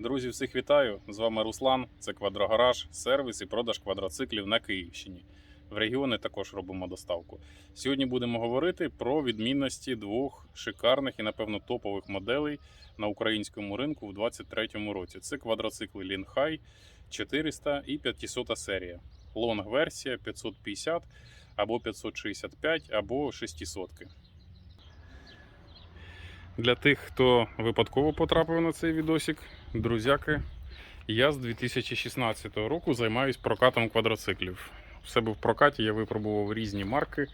Друзі, всіх вітаю! З вами Руслан. Це Квадрогараж, сервіс і продаж квадроциклів на Київщині. В регіони також робимо доставку. Сьогодні будемо говорити про відмінності двох шикарних і, напевно, топових моделей на українському ринку в 2023 році. Це квадроцикли Лінхай 400 і 500 серія. Лонг версія 550 або 565 або 600. Для тих, хто випадково потрапив на цей відосик, друзяки, я з 2016 року займаюсь прокатом квадроциклів. В себе в прокаті я випробував різні марки,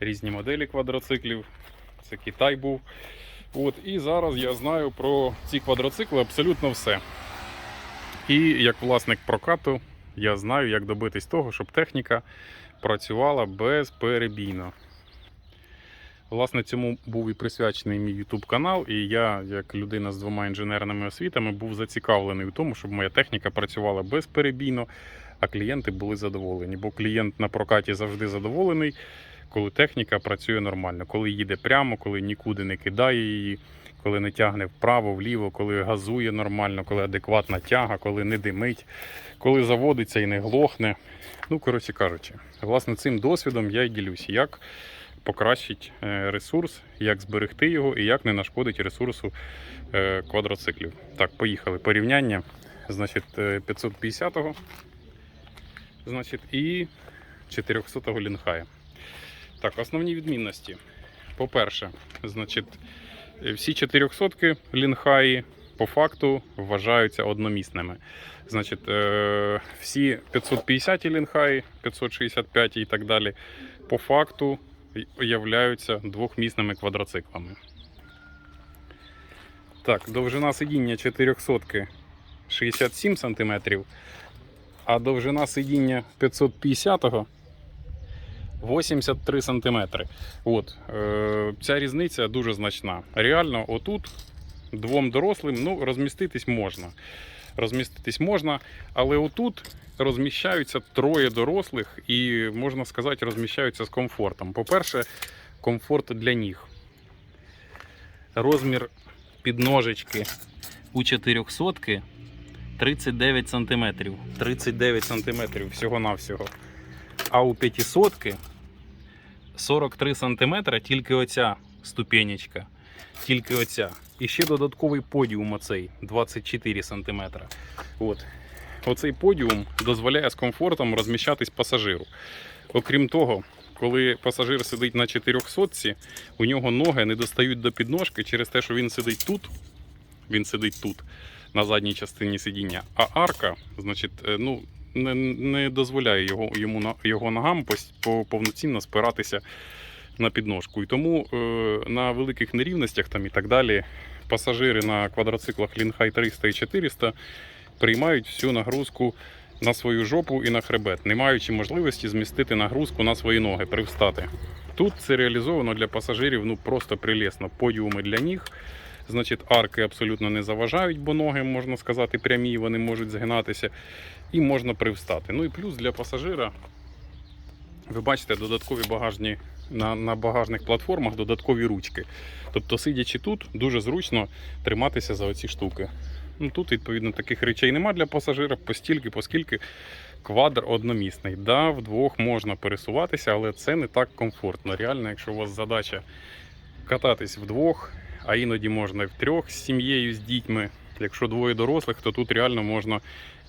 різні моделі квадроциклів. Це Китай був. От, і зараз я знаю про ці квадроцикли абсолютно все. І як власник прокату, я знаю, як добитись того, щоб техніка працювала безперебійно. Власне, цьому був і присвячений мій YouTube канал, і я, як людина з двома інженерними освітами, був зацікавлений в тому, щоб моя техніка працювала безперебійно, а клієнти були задоволені. Бо клієнт на прокаті завжди задоволений, коли техніка працює нормально, коли їде прямо, коли нікуди не кидає її, коли не тягне вправо, вліво, коли газує нормально, коли адекватна тяга, коли не димить, коли заводиться і не глохне. Ну, коротше кажучи, власне, цим досвідом я й ділюся. як покращить е, ресурс, як зберегти його і як не нашкодить ресурсу е, квадроциклів. Так, поїхали. Порівняння. Значить, е, 550-го значить, і 400-го лінхая. Так, основні відмінності. По-перше, значить, е, всі 400-ки лінхаї по факту вважаються одномісними. Значить, е, всі 550 лінхаї, 565 і так далі, по факту являються двохмісними квадроциклами. Так, довжина сидіння 400 67 см, а довжина сидіння 550 83 см. От, е, ця різниця дуже значна. Реально, отут двом дорослим ну, розміститись можна. Розміститись можна, але отут розміщаються троє дорослих і, можна сказати, розміщаються з комфортом. По-перше, комфорт для ніг. Розмір підножечки у 400 39 см. 39 см всього-навсього. А у 500 43 см тільки оця ступенечка. Тільки оця. І ще додатковий подіум оцей 24 см. От. Оцей подіум дозволяє з комфортом розміщатись пасажиру. Окрім того, коли пасажир сидить на 400 у нього ноги не достають до підножки через те, що він сидить тут. Він сидить тут, на задній частині сидіння. А арка, значить, е, ну, не, не дозволяє його, йому його ногам повноцінно спиратися на підножку. І тому е, на великих нерівностях там і так далі пасажири на квадроциклах Лінхай 300 і 400 приймають всю нагрузку на свою жопу і на хребет, не маючи можливості змістити нагрузку на свої ноги, привстати. Тут це реалізовано для пасажирів ну просто прелесно. Подіуми для ніг. Значить, арки абсолютно не заважають, бо ноги, можна сказати, прямі, вони можуть згинатися, і можна привстати. Ну і плюс для пасажира, ви бачите, додаткові багажні на, на багажних платформах додаткові ручки. Тобто, сидячи тут, дуже зручно триматися за оці штуки. Ну, тут, відповідно, таких речей нема для пасажира, постільки, оскільки квадр одномісний. Да, вдвох можна пересуватися, але це не так комфортно. Реально, якщо у вас задача кататись вдвох, а іноді можна і втрьох з сім'єю, з дітьми. Якщо двоє дорослих, то тут реально можна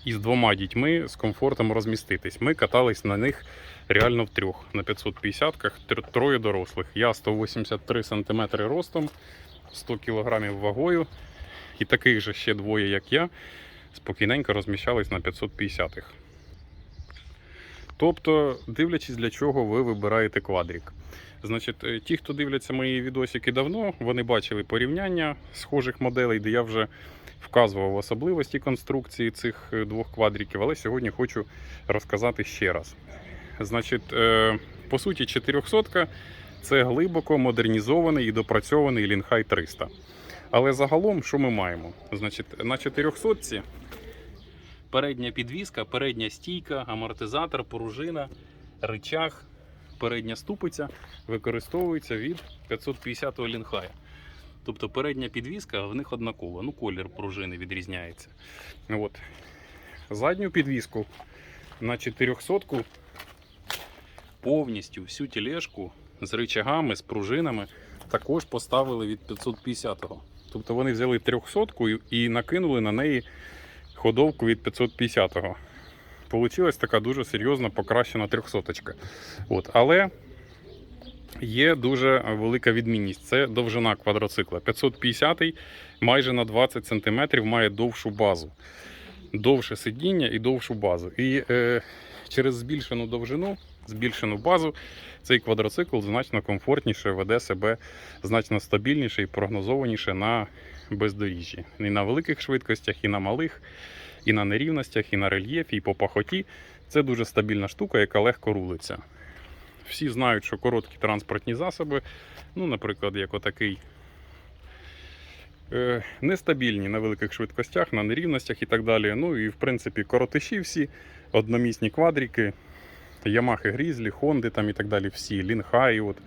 із двома дітьми з комфортом розміститись. Ми катались на них реально втрьох на 550-ках, троє дорослих. Я 183 см ростом, 100 кг вагою. І таких же ще двоє, як я, спокійненько розміщались на 550-х. Тобто, дивлячись, для чого ви вибираєте квадрік. Значить, е, ті, хто дивляться мої відосики давно, вони бачили порівняння схожих моделей, де я вже вказував особливості конструкції цих е, двох квадриків, але сьогодні хочу розказати ще раз. Значить, е, по суті, 400 це глибоко модернізований і допрацьований Лінхай 300. Але загалом, що ми маємо? Значить, на 400 передня підвіска, передня стійка, амортизатор, пружина, рычаг, передня ступиця використовується від 550-го лінхая. Тобто передня підвіска в них однакова. Ну, колір пружини відрізняється. От. Задню підвіску на 400 повністю всю тележку з рычагами, з пружинами також поставили від 550-го. Тобто вони взяли 300-ку і накинули на неї ходовку від 550-го. Получилась така дуже серйозна покращена 300 От. Але є дуже велика відмінність. Це довжина квадроцикла. 550 майже на 20 см має довшу базу. Довше сидіння і довшу базу. І е, через збільшену довжину, збільшену базу, цей квадроцикл значно комфортніше веде себе, значно стабільніше і прогнозованіше на бездоріжжі. І на великих швидкостях, і на малих, і на нерівностях, і на рельєфі, і по пахоті. Це дуже стабільна штука, яка легко рулиться. Всі знають, що короткі транспортні засоби, ну, наприклад, як отакий, е, нестабільні на великих швидкостях, на нерівностях і так далі. Ну і в принципі коротиші всі, одномісні квадрики, Ямахи Грізлі, Хонди там і так далі, всі, Лінхай, от,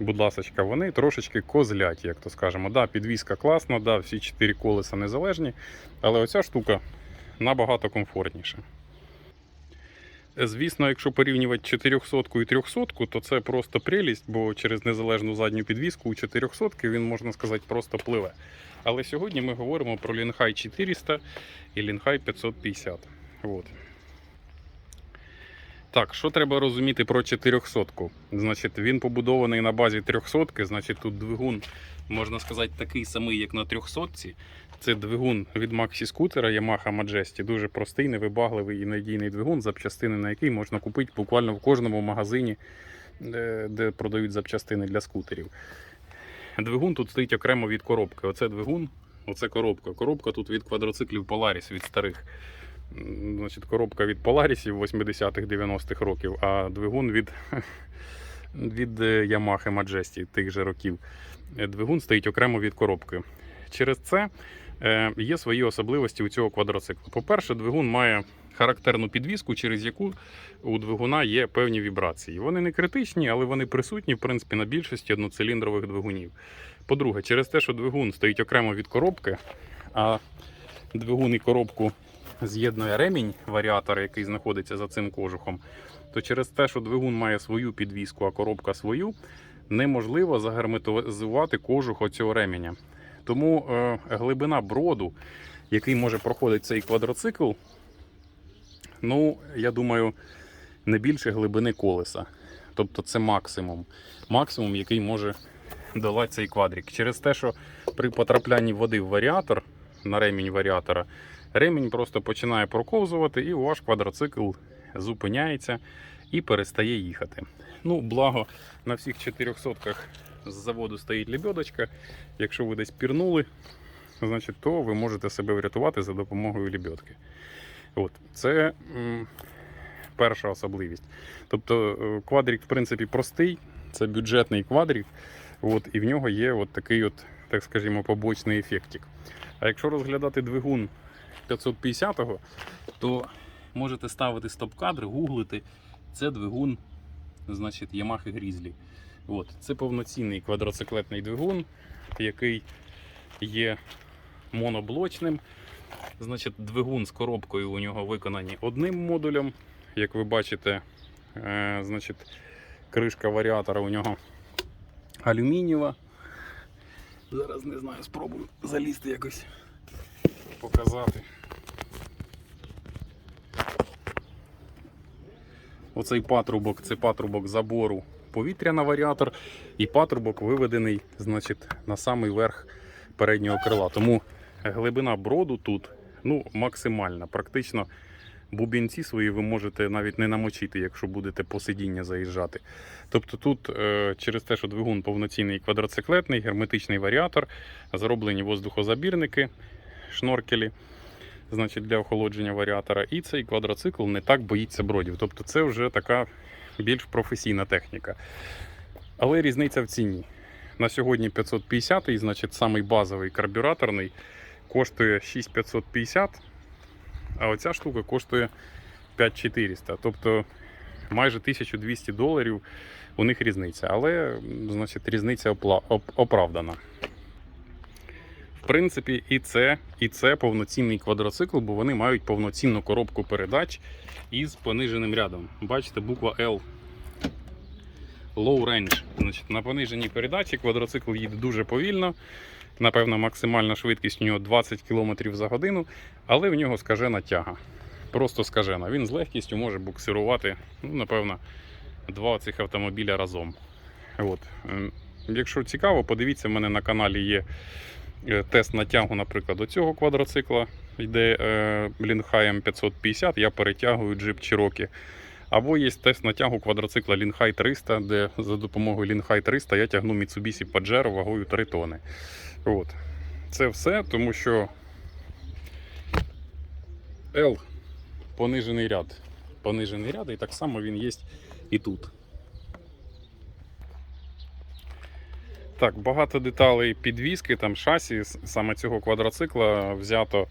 будь ласочка, вони трошечки козлять, як то скажемо. Да, підвізка класна, да, всі чотири колеса незалежні, але оця штука набагато комфортніше. Звісно, якщо порівнювати 400 і 300, то це просто прелість, бо через незалежну задню підвіску у 400 він, можна сказати, просто пливе. Але сьогодні ми говоримо про Лінхай 400 і Лінхай 550. От. Так, що треба розуміти про 400? Значить, він побудований на базі 300, значить тут двигун, можна сказати, такий самий, як на 300. Це двигун від Maxi скутера Yamaha Majesty. Дуже простий, невибагливий і надійний двигун, запчастини на який можна купити буквально в кожному магазині, де, де продають запчастини для скутерів. Двигун тут стоїть окремо від коробки. Оце двигун, оце коробка. Коробка тут від квадроциклів Polaris, від старих. Значить, коробка від Polaris 80-х, 90-х років, а двигун від, від е, Yamaha Majesty тих же років. Е, Двигун стоїть окремо від коробки. Через це е, є свої особливості у цього квадроциклу. По-перше, двигун має характерну підвіску, через яку у двигуна є певні вібрації. Вони не критичні, але вони присутні в принципі на більшості одноциліндрових двигунів. По-друге, через те, що двигун стоїть окремо від коробки, а двигун і коробку з'єднує ремінь варіатора, який знаходиться за цим кожухом, то через те, що двигун має свою підвіску, а коробка свою, неможливо загерметизувати кожух оцього ременя. Тому е, глибина броду, який може проходити цей квадроцикл, ну, я думаю, не більше глибини колеса. Тобто це максимум. Максимум, який може долати цей квадрик. Через те, що при потраплянні води в варіатор, на ремінь варіатора, ремінь просто починає проковзувати, і ваш квадроцикл зупиняється і перестає їхати. Ну, благо, на всіх 400 з заводу стоїть лебедочка. Якщо ви десь пірнули, значить, то ви можете себе врятувати за допомогою лебедки. От, це м, перша особливість. Тобто е, квадрик, в принципі, простий, це бюджетний квадрик, от, і в нього є от такий, от, так скажімо, побочний ефектик. А якщо розглядати двигун 550-го, то можете ставити стоп-кадри, гуглити. Це двигун, значить, Yamaha Grizzly. От, це повноцінний квадроциклетний двигун, який є моноблочним. Значить, двигун з коробкою у нього виконані одним модулем. Як ви бачите, е, значить, кришка варіатора у нього алюмінієва. Зараз не знаю, спробую залізти якось показати. Оцей патрубок це патрубок забору повітря на варіатор, і патрубок виведений значить, на самий верх переднього крила. Тому глибина броду тут ну, максимальна. Практично бубінці свої ви можете навіть не намочити, якщо будете по сидіння заїжджати. Тобто тут е, через те, що двигун повноцінний квадроциклетний, герметичний варіатор, зроблені воздухозабірники, шноркелі значить, для охолодження варіатора. І цей квадроцикл не так боїться бродів. Тобто це вже така більш професійна техніка. Але різниця в ціні. На сьогодні 550, значить, самий базовий карбюраторний коштує 6550, а оця штука коштує 5400. Тобто майже 1200 доларів у них різниця. Але значить, різниця оправдана. В принципі, і це, і це повноцінний квадроцикл, бо вони мають повноцінну коробку передач із пониженим рядом. Бачите, буква L. Low range. Значить, на пониженій передачі квадроцикл їде дуже повільно. Напевно, максимальна швидкість у нього 20 км за годину, але в нього скажена тяга. Просто скажена. Він з легкістю може буксирувати, ну, напевно, два цих автомобіля разом. От. Ем, Якщо цікаво, подивіться, в мене на каналі є тест на тягу, наприклад, до цього квадроцикла. Йде е, Лінхай М550, я перетягую джип Cherokee. Або є тест на тягу квадроцикла Лінхай 300, де за допомогою Лінхай 300 я тягну Mitsubishi Pajero вагою 3 тони. От. Це все, тому що L понижений ряд. Понижений ряд, і так само він є і тут. Так, багато деталей підвіски, там шасі саме цього квадроцикла взято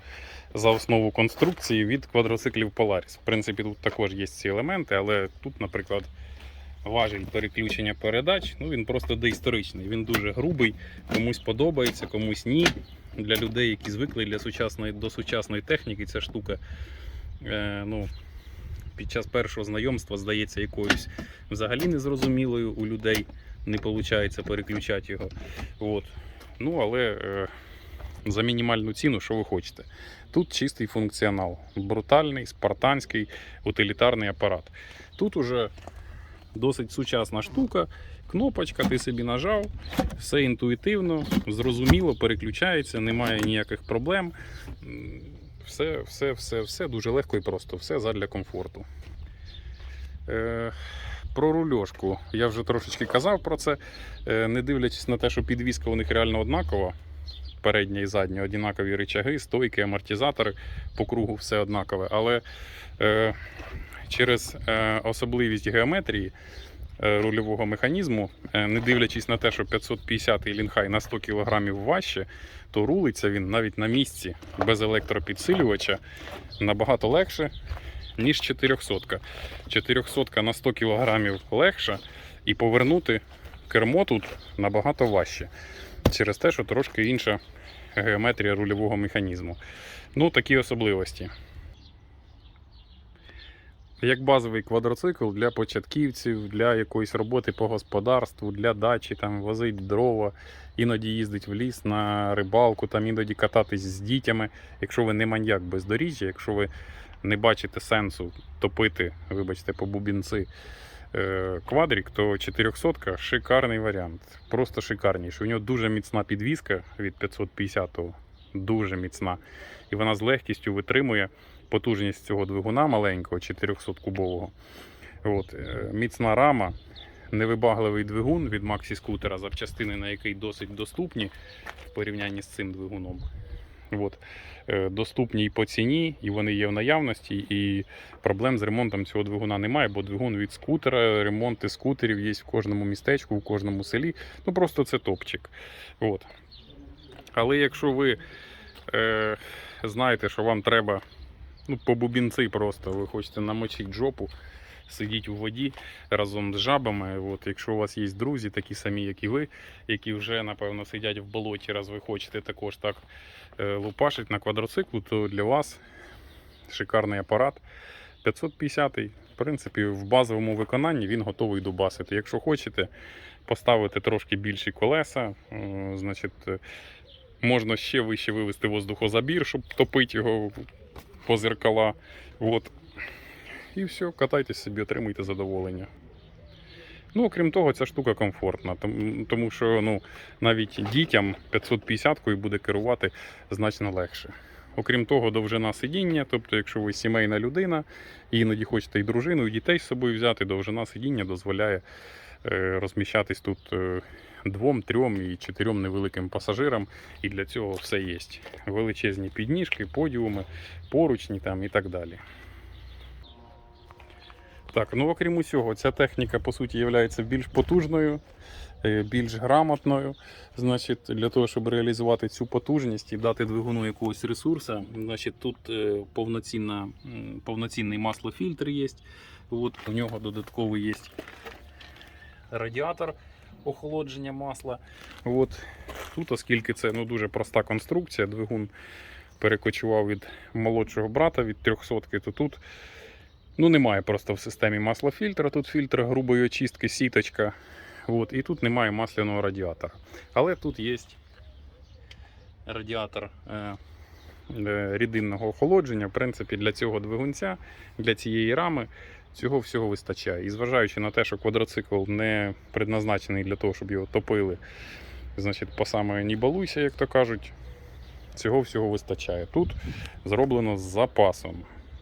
за основу конструкції від квадроциклів Polaris. В принципі, тут також є ці елементи, але тут, наприклад, важіль переключення передач, ну він просто доісторичний. Він дуже грубий, комусь подобається, комусь ні. Для людей, які звикли для сучасної, до сучасної техніки, ця штука е, ну, під час першого знайомства здається якоюсь взагалі незрозумілою у людей. Не виходить переключати його. От. Ну, але е, за мінімальну ціну, що ви хочете. Тут чистий функціонал. Брутальний, спартанський, утилітарний апарат. Тут уже досить сучасна штука. Кнопочка, ти собі нажав, все інтуїтивно, зрозуміло, переключається, немає ніяких проблем. Все, все, все, все дуже легко і просто, все задля комфорту. Е, про рульошку я вже трошечки казав про це. Е, Не дивлячись на те, що підвізка у них реально однакова. Передня і задня однакові рычаги, стойки, амортизатори по кругу все однакове. Але е, через е, особливість геометрії е, рульового механізму, е, не дивлячись на те, що 550 лінхай на 100 кг важче, то рулиться він навіть на місці без електропідсилювача набагато легше, ніж 400. 400 на 100 кг легша, і повернути кермо тут набагато важче. Через те, що трошки інша геометрія рульового механізму. Ну, такі особливості. Як базовий квадроцикл для початківців, для якоїсь роботи по господарству, для дачі, там возить дрова, іноді їздить в ліс на рибалку, там іноді кататись з дітями. Якщо ви не маньяк бездоріжжя, якщо ви не бачите сенсу топити, вибачте, по бубінці е, квадрік, то 400 шикарний варіант. Просто шикарніший. У нього дуже міцна підвіска від 550-го, дуже міцна. І вона з легкістю витримує потужність цього двигуна маленького 400-кубового. От, е, міцна рама, невибагливий двигун від Maxi скутера, запчастини на який досить доступні в порівнянні з цим двигуном. От. Е, Доступні і по ціні, і вони є в наявності, і проблем з ремонтом цього двигуна немає, бо двигун від скутера, ремонти скутерів є в кожному містечку, в кожному селі. Ну просто це топчик. От. Але якщо ви е, знаєте, що вам треба ну, по бубінці просто, ви хочете намочити жопу, сидіть у воді разом з жабами. От, якщо у вас є друзі, такі самі, як і ви, які вже, напевно, сидять в болоті, раз ви хочете також так е, лупашить на квадроциклу, то для вас шикарний апарат. 550 в принципі, в базовому виконанні він готовий дубасити. Якщо хочете поставити трошки більші колеса, е, значить, е, можна ще вище вивести воздухозабір, щоб топити його по зеркала. От. І все, катайтесь собі, отримуйте задоволення. Ну, окрім того, ця штука комфортна, тому, що ну, навіть дітям 550-кою буде керувати значно легше. Окрім того, довжина сидіння, тобто, якщо ви сімейна людина, і іноді хочете і дружину, і дітей з собою взяти, довжина сидіння дозволяє е, розміщатись тут е, двом, трьом і чотирьом невеликим пасажирам, і для цього все є. Величезні підніжки, подіуми, поручні там і так далі. Так, ну окрім усього, ця техніка по суті є більш потужною, е, більш грамотною. Значить, для того, щоб реалізувати цю потужність і дати двигуну якогось ресурсу, значить, тут е, повноцінна, повноцінний маслофільтр є. От, у нього додатковий є радіатор охолодження масла. От. Тут, оскільки це ну, дуже проста конструкція, двигун перекочував від молодшого брата від 300 то тут ну, немає просто в системі маслофільтра. Тут фільтр грубої очистки, сіточка. От. І тут немає масляного радіатора. Але тут є радіатор е, е, рідинного охолодження. В принципі, для цього двигунця, для цієї рами цього всього вистачає. І зважаючи на те, що квадроцикл не предназначений для того, щоб його топили, значить, по саме не балуйся, як то кажуть, цього всього вистачає. Тут зроблено з запасом.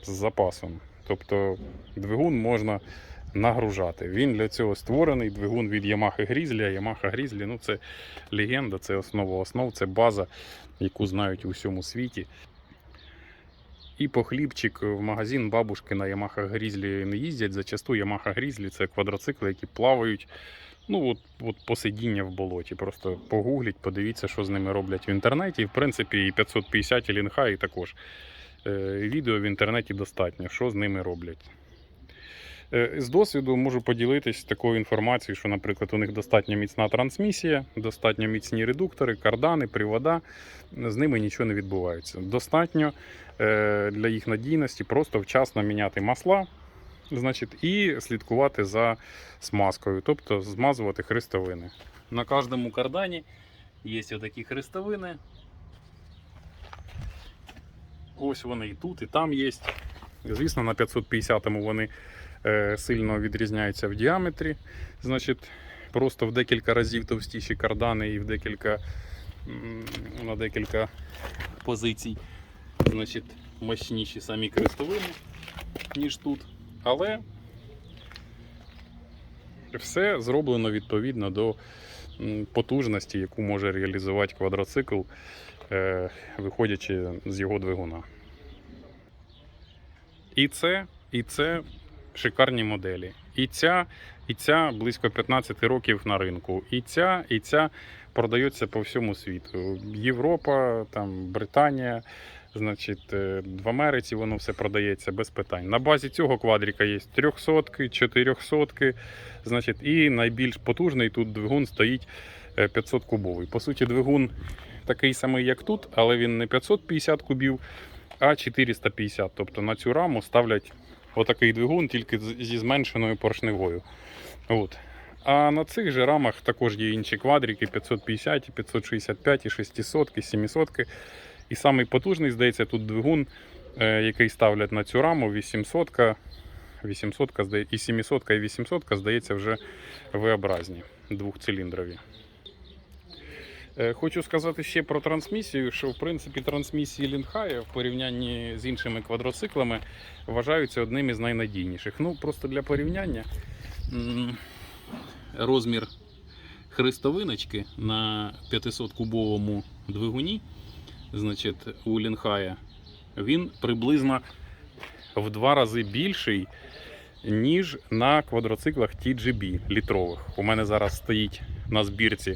З запасом. Тобто двигун можна нагружати. Він для цього створений. Двигун від Yamaha Grizzly. А Yamaha Grizzly ну, це легенда, це основа основ, це база, яку знають у всьому світі. І по хлібчик в магазин бабушки на Yamaha Grizzly не їздять. Зачасту Yamaha Grizzly це квадроцикли, які плавають. Ну, от, от посидіння в болоті. Просто погугліть, подивіться, що з ними роблять в інтернеті. І, в принципі, і 550 і Лінхай також. Е, відео в інтернеті достатньо, що з ними роблять. Е, З досвіду можу поділитись такою інформацією, що, наприклад, у них достатньо міцна трансмісія, достатньо міцні редуктори, кардани, привода. З ними нічого не відбувається. Достатньо е, для їх надійності просто вчасно міняти масла, значить, і слідкувати за смазкою, тобто змазувати хрестовини. На кожному кардані є отакі хрестовини. Ось вони і тут, і там є. Звісно, на 550-му вони е, сильно відрізняються в діаметрі. Значить, просто в декілька разів товстіші кардани і в декілька, на декілька позицій. Значить, мощніші самі крестовини, ніж тут. Але все зроблено відповідно до потужності, яку може реалізувати квадроцикл, виходячи з його двигуна. І це, і це шикарні моделі. І ця, і ця близько 15 років на ринку. І ця, і ця продається по всьому світу. Європа, там, Британія, значить, е, в Америці воно все продається без питань. На базі цього квадріка є 300, 400, значить, і найбільш потужний тут двигун стоїть е, 500 кубовий. По суті, двигун такий самий, як тут, але він не 550 кубів, а 450. Тобто на цю раму ставлять отакий двигун, тільки зі зменшеною поршневою. От. А на цих же рамах також є інші квадрики 550, і 565, і 600, і 700. І самий потужний, здається, тут двигун, е, який ставлять на цю раму 800, 800 здає- і 700 і 800 здається вже V-образні, двохциліндрові. Е, Хочу сказати ще про трансмісію, що в принципі трансмісії Лінхая в порівнянні з іншими квадроциклами вважаються одним із найнадійніших. Ну, просто для порівняння розмір хрестовиночки на 500-кубовому двигуні, значить, у Лінхая, він приблизно в два рази більший, ніж на квадроциклах TGB літрових. У мене зараз стоїть на збірці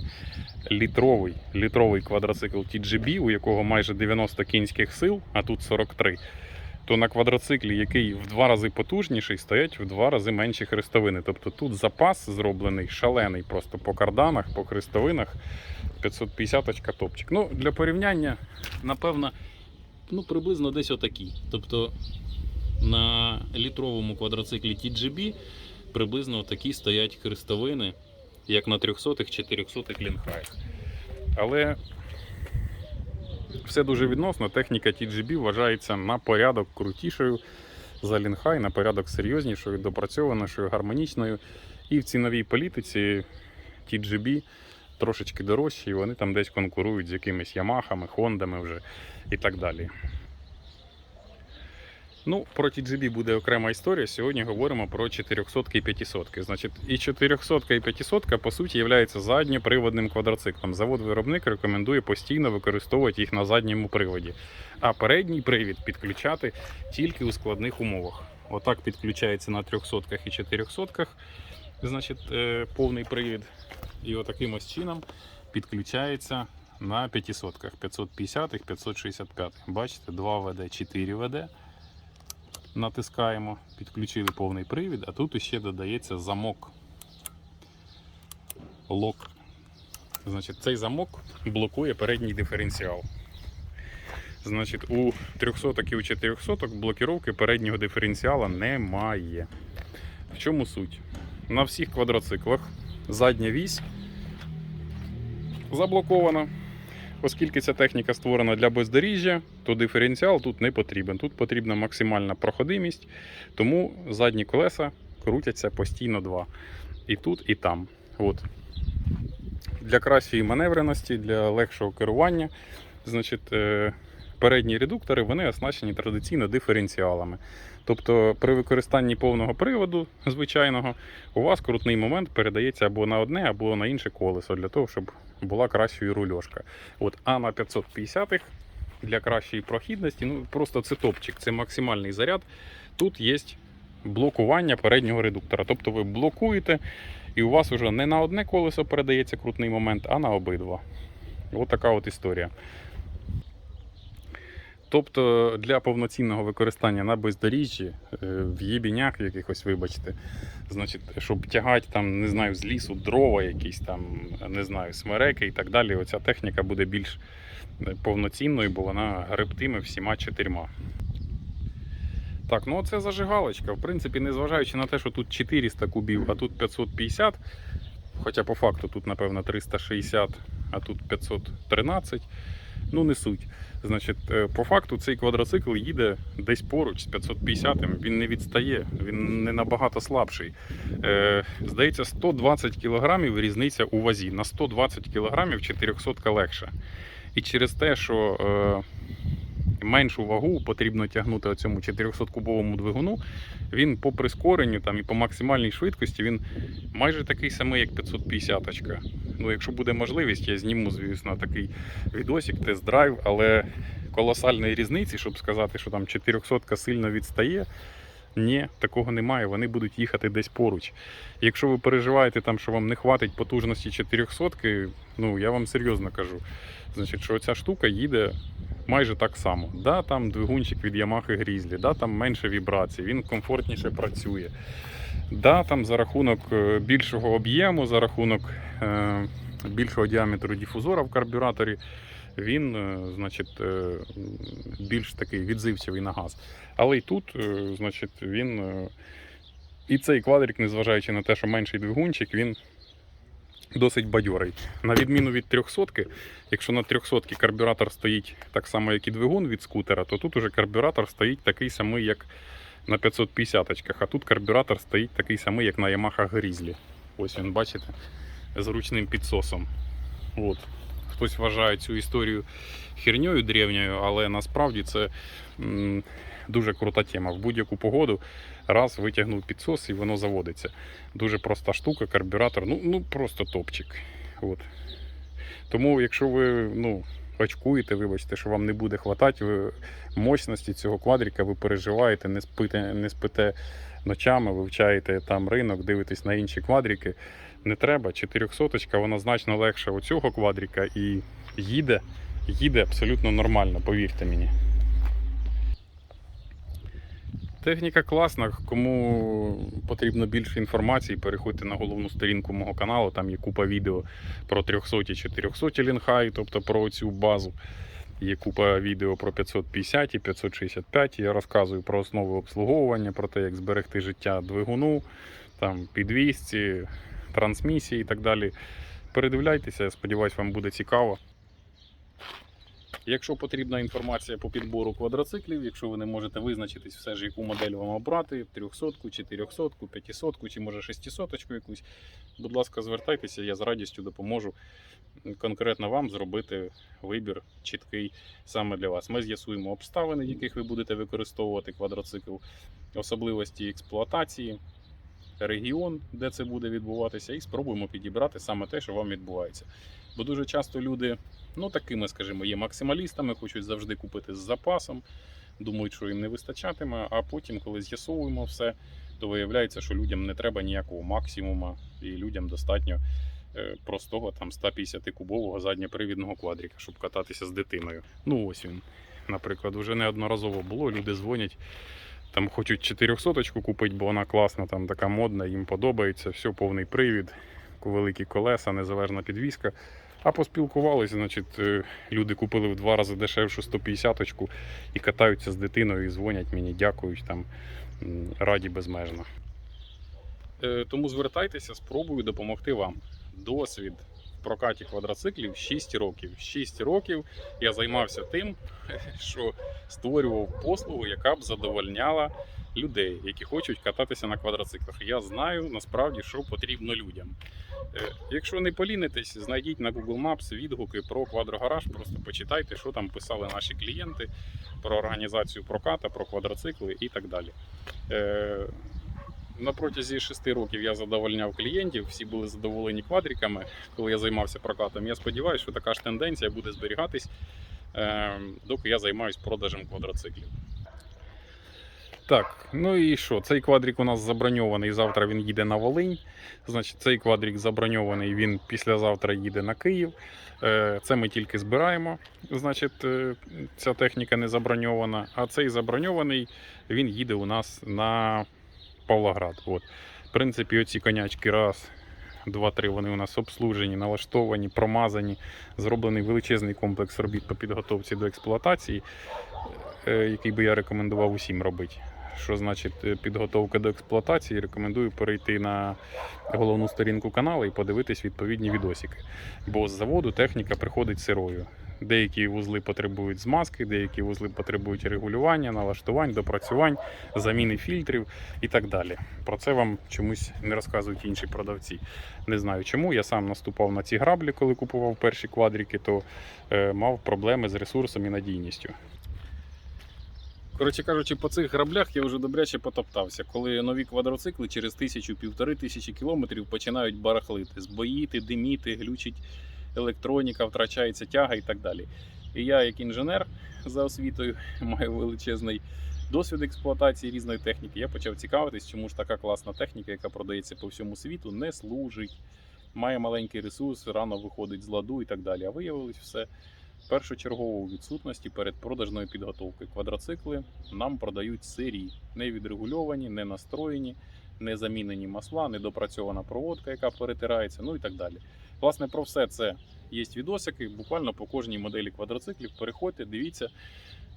літровий, літровий квадроцикл TGB, у якого майже 90 кінських сил, а тут 43. То на квадроциклі, який в два рази потужніший, стоять в два рази менші хрестовини. Тобто тут запас зроблений шалений просто по карданах, по хрестовинах. 550 очка топчик. Ну, для порівняння, напевно, ну, приблизно десь отакі. Тобто на літровому квадроциклі TGB приблизно такі стоять хрестовини, як на 300-х, 400-х лінхаях. Але все дуже відносно. Техніка TGB вважається на порядок крутішою за лінхай, на порядок серйознішою, допрацьованішою, гармонічною. І в ціновій політиці TGB трошечки дорожчі, і вони там десь конкурують з якимись Ямахами, Хондами вже і так далі. Ну, про TGB буде окрема історія. Сьогодні говоримо про 400 і 500. Значить, і 400 і 500 по суті являються задньоприводним квадроциклом. Завод-виробник рекомендує постійно використовувати їх на задньому приводі, а передній привід підключати тільки у складних умовах. Отак підключається на 300 і 400 значить, е, повний привід. І отаким ось чином підключається на 500 550 565 Бачите, 2 ВД, 4 ВД натискаємо, підключили повний привід, а тут ще додається замок. лок. Значить, цей замок блокує передній диференціал. Значить, у 300 і у 400 блокіровки переднього диференціала немає. В чому суть? На всіх квадроциклах задня вісь заблокована. Оскільки ця техніка створена для бездоріжжя, то диференціал тут не потрібен. Тут потрібна максимальна проходимість, тому задні колеса крутяться постійно два. І тут, і там. От. Для кращої маневреності, для легшого керування, значить, е, передні редуктори вони оснащені традиційно диференціалами. Тобто при використанні повного приводу звичайного у вас крутний момент передається або на одне, або на інше колесо, для того, щоб була кращою рульошка. От, а на 550-х для кращої прохідності, ну просто це топчик, це максимальний заряд. Тут є блокування переднього редуктора. Тобто ви блокуєте, і у вас вже не на одне колесо передається крутний момент, а на обидва. От така от історія. Тобто для повноцінного використання на бездоріжжі, е, в їбінях якихось, вибачте, значить, щоб тягати там, не знаю, з лісу дрова, якісь там, не знаю, смереки і так далі, оця техніка буде більш е, повноцінною, бо вона гребтиме всіма чотирма. Так, ну це зажигалочка. В принципі, незважаючи на те, що тут 400 кубів, а тут 550, хоча по факту тут, напевно, 360, а тут 513, ну не суть. Значить, е, по факту цей квадроцикл їде десь поруч з 550 він не відстає, він не набагато слабший. Е, здається, 120 кг різниця у вазі. На 120 кг 400 легше. І через те, що е, меншу вагу потрібно тягнути оцьому 400-кубовому двигуну, він по прискоренню там, і по максимальній швидкості він майже такий самий, як 550 -очка. Ну, якщо буде можливість, я зніму, звісно, такий відосик, тест-драйв, але колосальної різниці, щоб сказати, що там 400 сильно відстає. Ні, такого немає. Вони будуть їхати десь поруч. Якщо ви переживаєте, там, що вам не хватить потужності 400, ну я вам серйозно кажу, значить, що ця штука їде майже так само. Да, там двигунчик від Yamaha Grizzly, да, там менше вібрацій, він комфортніше працює. Да, там за рахунок е, більшого об'єму, за рахунок е, більшого діаметру дифузора в карбюраторі, він е, значить, е, більш такий відзивчивий на газ. Але і тут, е, значить, він. І цей квадрик, незважаючи на те, що менший двигунчик, він досить бадьорий. На відміну від 300, якщо на 300 карбюратор стоїть так само, як і двигун від скутера, то тут уже карбюратор стоїть такий самий, як на 550 очках, а тут карбюратор стоїть такий самий, як на Yamaha Grizzly. Ось він, бачите, з ручним підсосом. От. Хтось вважає цю історію херньою древньою, але насправді це дуже крута тема. В будь-яку погоду раз витягнув підсос і воно заводиться. Дуже проста штука, карбюратор, ну, ну просто топчик. От. Тому, якщо ви ну, очкуєте, вибачте, що вам не буде хватати ви мощності цього квадрика, ви переживаєте, не спите, не спите ночами, вивчаєте там ринок, дивитесь на інші квадрики. Не треба. 400 вона значно легша оцього квадрика і їде, їде абсолютно нормально, повірте мені. Техніка класна. Кому потрібно більше інформації, переходьте на головну сторінку мого каналу. Там є купа відео про 300 і 400 лінхай, тобто про цю базу. Є купа відео про 550 і 565. Я розказую про основи обслуговування, про те, як зберегти життя двигуну, там, підвісці, трансмісії і так далі. Передивляйтеся, я сподіваюся, вам буде цікаво. Якщо потрібна інформація по підбору квадроциклів, якщо ви не можете визначитись все ж, яку модель вам обрати, 300, 400, 500 чи може 600 якусь, будь ласка, звертайтеся, я з радістю допоможу конкретно вам зробити вибір чіткий саме для вас. Ми з'ясуємо обставини, в яких ви будете використовувати квадроцикл, особливості експлуатації, регіон, де це буде відбуватися, і спробуємо підібрати саме те, що вам відбувається. Бо дуже часто люди, ну такими, скажімо, є максималістами, хочуть завжди купити з запасом, думають, що їм не вистачатиме, а потім, коли з'ясовуємо все, то виявляється, що людям не треба ніякого максимума, і людям достатньо е, простого там 150-кубового задньопривідного квадрика, щоб кататися з дитиною. Ну ось він. Наприклад, вже неодноразово було, люди дзвонять. Там хочуть 400 купити, бо вона класна, там така модна, їм подобається, все, повний привід. великі колеса, незалежна підвізка. А поспілкувалися, значить, е, люди купили в два рази дешевшу 150-очку і катаються з дитиною і дзвонять мені, дякують там, раді безмежно. Е, Тому звертайтеся, спробую допомогти вам. Досвід прокаті квадроциклів 6 років. 6 років я займався тим, що створював послугу, яка б задовольняла людей, які хочуть кататися на квадроциклах. Я знаю насправді, що потрібно людям. Е, Якщо не полінитесь, знайдіть на Google Maps відгуки про квадрогараж, просто почитайте, що там писали наші клієнти про організацію проката, про квадроцикли і так далі. На протязі 6 років я задовольняв клієнтів, всі були задоволені квадриками, коли я займався прокатом. Я сподіваюся, що така ж тенденція буде зберігатись, е, доки я займаюся продажем квадроциклів. Так, ну і що? Цей квадрик у нас заброньований. Завтра він їде на Волинь. Значить, цей квадрик заброньований, він післязавтра їде на Київ. Е, Це ми тільки збираємо. Значить, е, ця техніка не заброньована. А цей заброньований, він їде у нас на Павлоград. От. В принципі, оці конячки раз. Два-три вони у нас обслужені, налаштовані, промазані. Зроблений величезний комплекс робіт по підготовці до експлуатації, е, який би я рекомендував усім робити. Що значить е, підготовка до експлуатації? Рекомендую перейти на головну сторінку каналу і подивитись відповідні відосики. Бо з заводу техніка приходить сирою. Деякі вузли потребують змазки, деякі вузли потребують регулювання, налаштувань, допрацювань, заміни фільтрів і так далі. Про це вам чомусь не розказують інші продавці. Не знаю чому. Я сам наступав на ці граблі, коли купував перші квадрики, то е, мав проблеми з ресурсом і надійністю. Коротше кажучи, по цих граблях я вже добряче потоптався, коли нові квадроцикли через тисячу-півтори тисячі кілометрів починають барахлити, збоїти, диміти, глючить електроніка, втрачається тяга і так далі. І я, як інженер за освітою, маю величезний досвід експлуатації різної техніки. Я почав цікавитись, чому ж така класна техніка, яка продається по всьому світу, не служить, має маленький ресурс, рано виходить з ладу і так далі. А виявилось все першочергово у відсутності передпродажної підготовки. Квадроцикли нам продають сирі, не відрегульовані, не настроєні, не замінені масла, недопрацьована проводка, яка перетирається, ну і так далі. Власне, про все це є відосики. Буквально по кожній моделі квадроциклів. Переходьте, дивіться.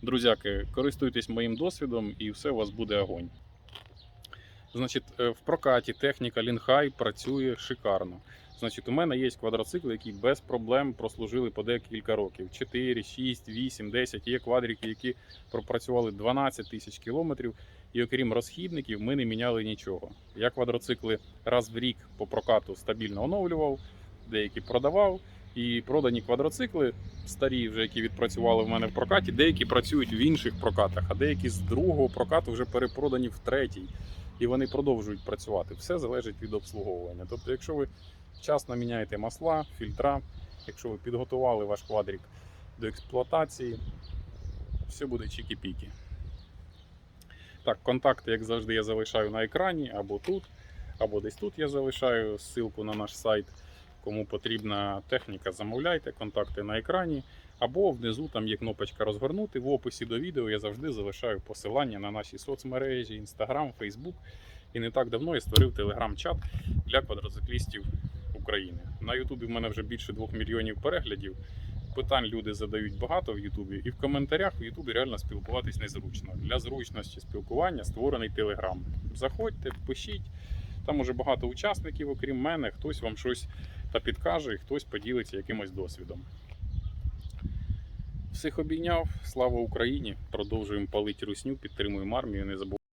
Друзяки, користуйтесь моїм досвідом і все у вас буде огонь. Значить, е, в прокаті техніка Лінхай працює шикарно. Значить, у мене є квадроцикли, які без проблем прослужили по декілька років: 4, 6, 8, 10. Є квадрики, які пропрацювали 12 тисяч кілометрів. І окрім розхідників, ми не міняли нічого. Я квадроцикли раз в рік по прокату стабільно оновлював, деякі продавав. І продані квадроцикли, старі, вже які відпрацювали в мене в прокаті, деякі працюють в інших прокатах, а деякі з другого прокату вже перепродані в третій. І вони продовжують працювати. Все залежить від обслуговування. Тобто, якщо ви вчасно міняєте масла, фільтра, якщо ви підготували ваш квадрик до експлуатації, все буде чікі-пікі. Так, контакти, як завжди, я залишаю на екрані або тут, або десь тут я залишаю ссылку на наш сайт. Кому потрібна техніка, замовляйте, контакти на екрані. Або внизу там є кнопочка розгорнути. В описі до відео я завжди залишаю посилання на наші соцмережі, Instagram, Facebook. І не так давно я створив телеграм-чат для квадроциклістів України. На Ютубі в мене вже більше 2 мільйонів переглядів. Питань люди задають багато в Ютубі, і в коментарях в Ютубі реально спілкуватись незручно. Для зручності спілкування створений Телеграм. Заходьте, пишіть. Там уже багато учасників, окрім мене, хтось вам щось та підкаже, і хтось поділиться якимось досвідом. Всіх обійняв. Слава Україні! Продовжуємо палити русню, підтримуємо армію. Не забуваємо.